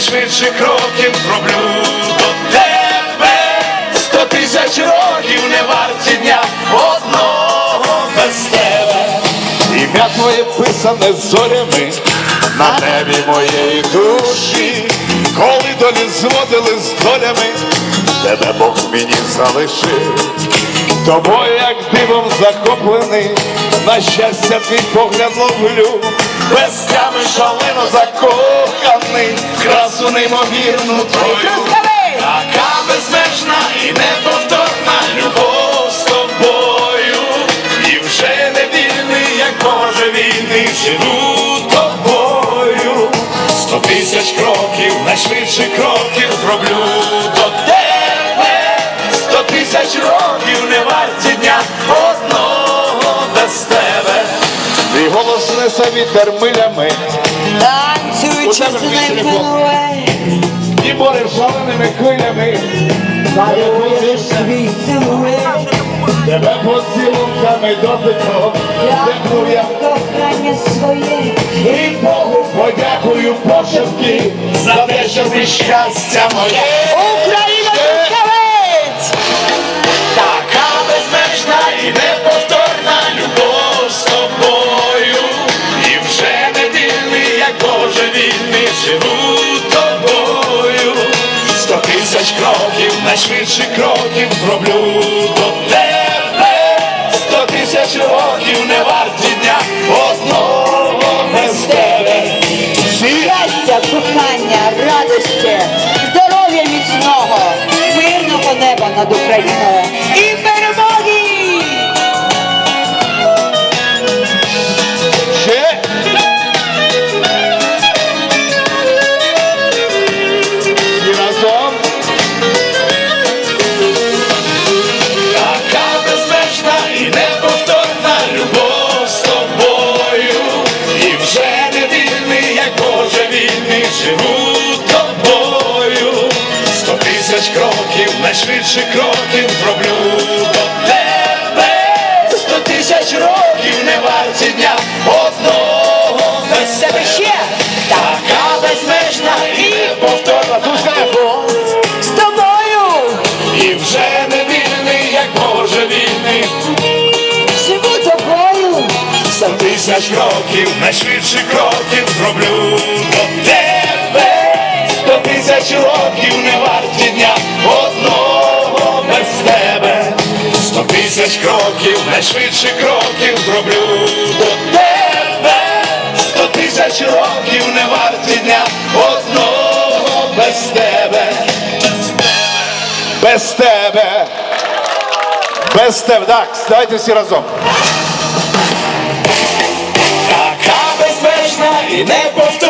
найшвидше кроків зроблю до тебе. Сто тисяч років не варті дня одного без тебе. Ім'я твоє писане зорями на небі моєї душі, коли долі зводили з долями, тебе Бог мені залишив. Тобою, як дивом захоплений, на щастя твій погляд ловлю, без тями шалено закоханий, в красу неймовірну твою. Така безмежна і неповторна любов з тобою, і вже не вільний, як Боже вільний, живу тобою. Сто тисяч кроків, найшвидше кроків зроблю несе вітер милями, Танцюючи з ним і море шаленими силует, Тебе поцілунками дотиком, дихну я кохання своє, і Богу подякую пошепки за те, що ти щастя моє. Україна найшвидше кроків зроблю до тебе. Сто тисяч років не варті дня одного без тебе. Щастя, кохання, радості, здоров'я міцного, мирного неба над Україною найшвидше кроків зроблю до тебе. Сто тисяч років не варті дня одного без тебе ще. Така безмежна і неповторна. Тускаємо. З тобою І вже не вільний, як Боже вільний. живу тобою, Сто тисяч кроків, найшвидше кроків зроблю до тебе. Сто тисяч років не варті дня одного тисяч кроків, найшвидше кроків зроблю до тебе. Сто тисяч років не варті дня одного без тебе. Без тебе. Без тебе. Так, давайте всі разом. Така безмежна і неповторна.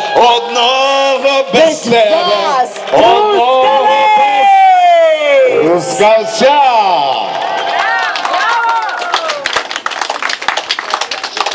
тебе,